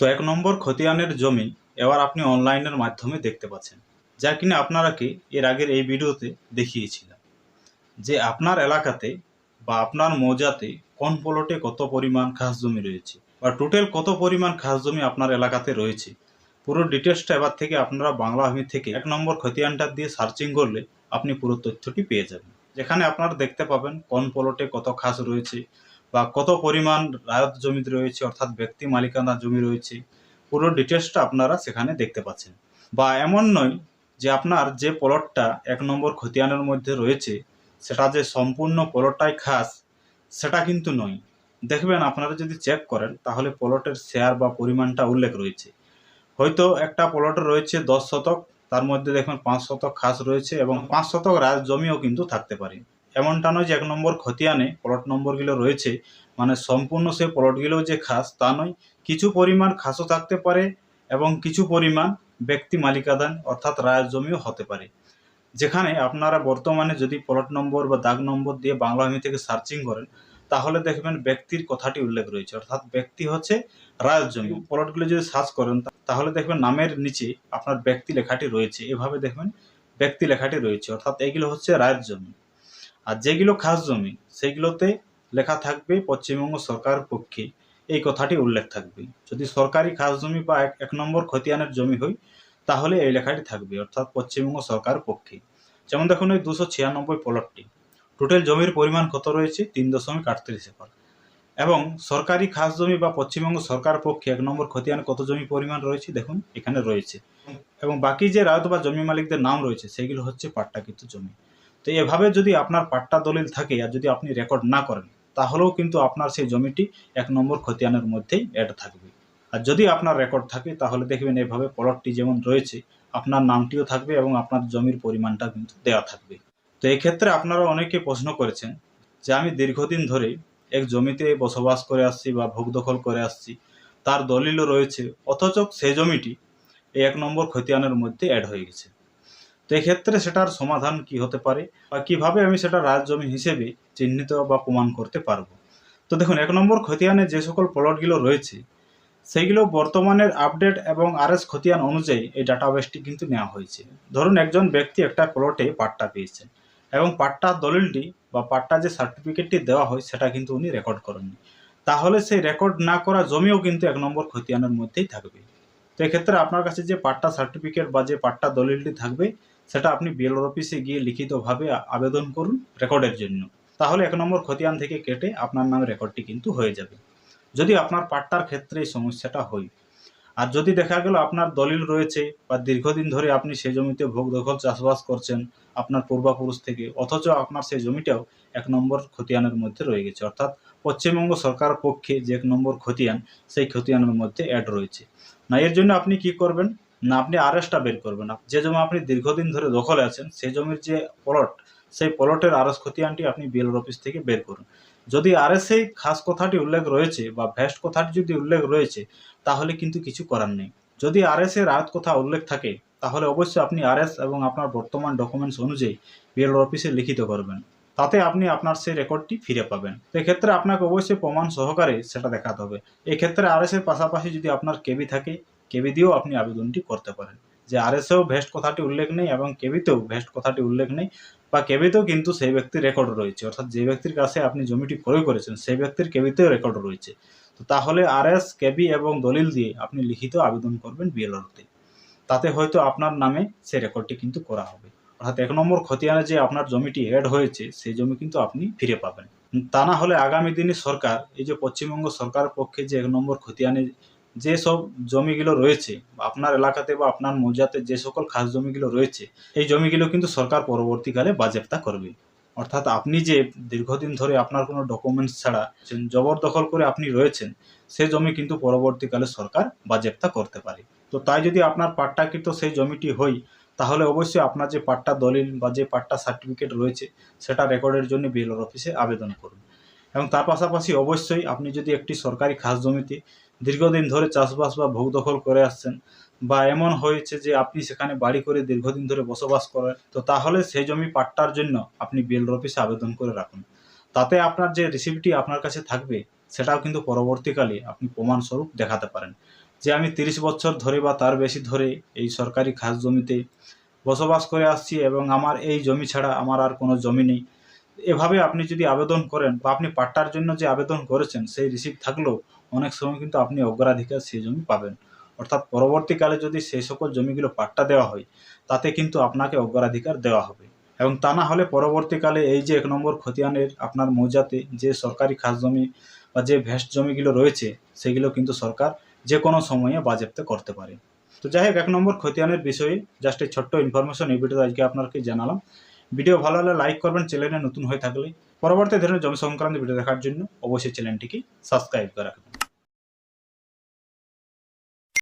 তো এক নম্বর খতিয়ানের জমি এবার আপনি অনলাইনের মাধ্যমে দেখতে পাচ্ছেন, যা কিনা আপনারাকে এর আগের এই ভিডিওতে দেখিয়েছিলাম, যে আপনার এলাকাতে বা আপনার মৌজাতে কোন প্লটে কত পরিমাণ খাস জমি রয়েছে বা টোটাল কত পরিমাণ খাস জমি আপনার এলাকাতে রয়েছে, পুরো ডিটেলসটা এবার থেকে আপনারা বাংলা ভূমি থেকে এক নম্বর খতিয়ানটা দিয়ে সার্চিং করলে আপনি পুরো তথ্যটি পেয়ে যাবেন। যেখানে আপনারা দেখতে পাবেন কোন প্লটে কত খাস রয়েছে বা কত পরিমাণ রায়ত জমি রয়েছে, অর্থাৎ ব্যক্তি মালিকানা জমি রয়েছে, পুরো ডিটেলসটা আপনারা সেখানে দেখতে পাচ্ছেন। বা এমন নয় যে আপনার যে প্লটটা এক নম্বর খতিয়ানের মধ্যে রয়েছে, সেটা যে সম্পূর্ণ প্লটটাই খাস, সেটা কিন্তু নয়। দেখবেন আপনারা যদি চেক করেন, তাহলে প্লটের শেয়ার বা পরিমাণটা উল্লেখ রয়েছে। হয়তো একটা প্লট রয়েছে দশ শতক, তার মধ্যে দেখবেন পাঁচ শতক খাস রয়েছে এবং পাঁচ শতক রাজ জমিও কিন্তু থাকতে পারে। এমনটা নয় যে এক নম্বর খতিয়ানে প্লট নম্বরগুলো রয়েছে। মানে সম্পূর্ণ সেই প্লটগুলো যে খাস, তা নয়। কিছু পরিমাণ খাসও থাকতে পারে এবং কিছু পরিমাণ ব্যক্তি মালিকাদান অর্থাৎ রায়ের জমিও হতে পারে। যেখানে আপনারা বর্তমানে যদি প্লট নম্বর বা দাগ নম্বর দিয়ে বাংলা ভূমি থেকে সার্চিং করেন, তাহলে দেখবেন ব্যক্তির কথাটি উল্লেখ রয়েছে। অর্থাৎ ব্যক্তি হচ্ছে রায়ের জমি। প্লটগুলো যদি সার্চ করেন তাহলে দেখবেন নামের নিচে আপনার ব্যক্তি লেখাটি রয়েছে। এভাবে দেখবেন ব্যক্তি লেখাটি রয়েছে। অর্থাৎ এগুলো হচ্ছে রায়ের জমি। আর যেগুলো খাস জমি, সেগুলোতে লেখা থাকবে পশ্চিমবঙ্গ সরকার পক্ষে। এই কথাটি উল্লেখ থাকবে। যদি সরকারি খাস জমি বা এক- এক নম্বর খতিয়ানের জমি হয় তাহলে এই লেখাটি থাকবে, অর্থাৎ পশ্চিমবঙ্গ সরকার পক্ষে। যেমন দেখুন ওই দুশো ছিয়ানব্বই প্লটটি টোটাল জমির পরিমাণ কত রয়েছে? তিন দশমিক আটত্রিশ একর। এবং সরকারি খাস জমি বা পশ্চিমবঙ্গ সরকার পক্ষে এক নম্বর খতিয়ান কত জমি পরিমাণ রয়েছে? দেখুন, এখানে রয়েছে। এবং বাকি যে রায়ত বা জমি মালিকদের নাম রয়েছে, সেগুলো হচ্ছে পাট্টাকৃত জমি। তো এভাবে যদি আপনার পাট্টা দলিল থাকে আর যদি আপনি রেকর্ড না করেন, তাহলেও কিন্তু আপনার সেই জমিটি এক নম্বর খতিয়ানের মধ্যেই অ্যাড থাকবে। আর যদি আপনার রেকর্ড থাকে, তাহলে দেখবেন এভাবে প্লটটি যেমন রয়েছে, আপনার নামটিও থাকবে এবং আপনার জমির পরিমাণটা কিন্তু দেওয়া থাকবে। তো এই ক্ষেত্রে আপনারা অনেকে প্রশ্ন করেছেন যে আমি দীর্ঘদিন ধরে এক জমিতে বসবাস করে আসছি বা ভোগ দখল করে আসছি, তার দলিলও রয়েছে, অথচ সেই জমিটি এই এক নম্বর খতিয়ানের মধ্যে অ্যাড হয়ে গেছে। তো এক্ষেত্রে সেটার সমাধান কি হতে পারে বা কীভাবে আমি সেটা রাজ জমি হিসেবে চিহ্নিত বা প্রমাণ করতে পারব? তো দেখুন, এক নম্বর খতিয়ানে যে সকল প্লটগুলো রয়েছে, সেইগুলো বর্তমানের আপডেট এবং আরএস খতিয়ান অনুযায়ী এই ডাটাবেসটি কিন্তু নেওয়া হয়েছে। ধরুন, একজন ব্যক্তি একটা প্লটে পাট্টা পেয়েছেন এবং পাট্টার দলিলটি বা পাট্টা যে সার্টিফিকেটটি দেওয়া হয়, সেটা কিন্তু উনি রেকর্ড করেননি। তাহলে সেই রেকর্ড না করা জমিও কিন্তু এক নম্বর খতিয়ানের মধ্যেই থাকবে। তো এক্ষেত্রে আপনার কাছে যে পাট্টা সার্টিফিকেট বা যে পাট্টা দলিলটি থাকবে সেটা আপনি বিএলওর অফিসে গিয়ে লিখিতভাবে আবেদন করুন রেকর্ডের জন্য। তাহলে এক নম্বর খতিয়ান থেকে কেটে আপনার নামে রেকর্ডটি কিন্তু হয়ে যাবে। যদি আপনার পাট্টার ক্ষেত্রে এই সমস্যাটা হয়, আর যদি দেখা গেল আপনার দলিল রয়েছে বা দীর্ঘদিন ধরে আপনি সেই জমিতে ভোগ দখল চাষবাস করছেন আপনার পূর্বাপুরুষ থেকে, অথচ আপনার সেই জমিটাও এক নম্বর খতিয়ানের মধ্যে রয়ে গেছে, অর্থাৎ পশ্চিমবঙ্গ সরকার পক্ষে যে এক নম্বর খতিয়ান, সেই খতিয়ানের মধ্যে অ্যাড রয়েছে। না, এর জন্য আপনি কি করবেন? না, আপনি আরএসটা বের করবেন। যে জমি আপনি দীর্ঘদিন ধরে দখলে আছেন, সেই জমির যে প্লট সেই প্লটের আরএস খতিয়ানটি আপনি বিএলওর অফিস থেকে বের করুন। যদি আরএস এই খাস কথাটি উল্লেখ রয়েছে বা ভ্যাস্ট কথাটি যদি উল্লেখ রয়েছে, তাহলে কিন্তু কিছু করার নেই। যদি আরএস এর আয়াত কথা উল্লেখ থাকে, তাহলে অবশ্যই আপনি আরএস এবং আপনার বর্তমান ডকুমেন্টস অনুযায়ী বিএলওর অফিসে লিখিত করবেন। তাতে আপনি আপনার সেই রেকর্ডটি ফিরে পাবেন। এক্ষেত্রে আপনাকে অবশ্যই প্রমাণ সহকারে সেটা দেখাতে হবে। এক্ষেত্রে ক্ষেত্রে আরএস এর পাশাপাশি যদি আপনার কেবি থাকে কেবি দিয়েও আপনি আবেদনটি করতে পারেন। যে আরএসেও ভেস্ট কথাটি উল্লেখ নেই এবং কেবিতেও ভেস্ট কথাটি উল্লেখ নেই বা কেবিতেও কিন্তু সেই ব্যক্তির রেকর্ড রয়েছে। অর্থাৎ যে ব্যক্তির কাছে আপনি জমিটি ক্রয় করেছেন, সেই ব্যক্তির কেবিতেও রেকর্ড রয়েছে। তো তাহলে আরএস কেবি এবং দলিল দিয়ে আপনি লিখিত আবেদন করবেন বিএলওতে তাতে হয়তো আপনার নামে সেই রেকর্ডটি কিন্তু করা হবে। অর্থাৎ এক নম্বর খতিয়ানে যে আপনার জমিটি অ্যাড হয়েছে, সেই জমি কিন্তু আপনি ফিরে পাবেন। তা না হলে আগামী দিনে সরকার, এই যে পশ্চিমবঙ্গ সরকারের পক্ষে যে এক নম্বর খতিয়ানে যে সব জমিগুলো রয়েছে আপনার এলাকাতে বা আপনার মৌজাতে যে সকল খাস জমিগুলো রয়েছে, এই জমিগুলো কিন্তু সরকার পরবর্তীকালে বাজেপ্তা করবে। অর্থাৎ আপনি যে দীর্ঘদিন ধরে আপনার কোনো ডকুমেন্টস ছাড়া জবরদখল করে আপনি রয়েছেন, সে জমি কিন্তু পরবর্তীকালে সরকার বাজেপ্তা করতে পারে। তো তাই যদি আপনার পাট্টাকৃত সেই জমিটি হয় তাহলে অবশ্যই আপনার যে পাট্টা দলিল বা যে পাট্টা সার্টিফিকেট রয়েছে, সেটা রেকর্ডের জন্য বিএলওর অফিসে আবেদন করুন। এবং তার পাশাপাশি অবশ্যই আপনি যদি একটি সরকারি খাস জমিতে দীর্ঘদিন ধরে চাষবাস বা ভোগ দখল করে আসছেন বা এমন হয়েছে যে আপনি সেখানে বাড়ি করে দীর্ঘদিন ধরে বসবাস করেন, তো তাহলে সেই জমি পাট্টার জন্য আপনি বিএলওর অফিসে আবেদন করে রাখুন। তাতে আপনার যে রিসিপ্টটি আপনার কাছে থাকবে, সেটাও কিন্তু পরবর্তীকালে আপনি প্রমাণস্বরূপ দেখাতে পারেন। যে আমি তিরিশ বছর ধরে বা তার বেশি ধরে এই সরকারি খাস জমিতে বসবাস করে আসছি এবং আমার এই জমি ছাড়া আমার আর কোনো জমি নেই, এভাবে আপনি যদি আবেদন করেন বা আপনি পাট্টার জন্য যে আবেদন করেছেন, সেই রিসিপ্ট থাকলেও অনেক সময় কিন্তু আপনি অগ্রাধিকার সেই জমি পাবেন। অর্থাৎ পরবর্তীকালে যদি সেই সকল জমিগুলো পাট্টা দেওয়া হয়, তাতে কিন্তু আপনাকে অগ্রাধিকার দেওয়া হবে। এবং তা না হলে পরবর্তীকালে এই যে এক নম্বর খতিয়ানের আপনার মৌজাতে যে সরকারি খাস জমি বা যে ভেস্ট জমিগুলো রয়েছে, সেগুলো কিন্তু সরকার যে কোনো সময়ে বাজেপ্ত করতে পারে। তো যাই হোক, এক নম্বর খতিয়ানের বিষয়ে জাস্ট এই ছোট্ট ইনফরমেশন এই ভিডিওতে আজকে আপনাকে জানালাম। ভিডিও ভালো হলে লাইক করবেন, চ্যানেলে নতুন হয়ে থাকলে পরবর্তী ধরনের জমি সংক্রান্ত ভিডিও দেখার জন্য অবশ্যই চ্যানেলটিকে সাবস্ক্রাইব করে রাখবেন।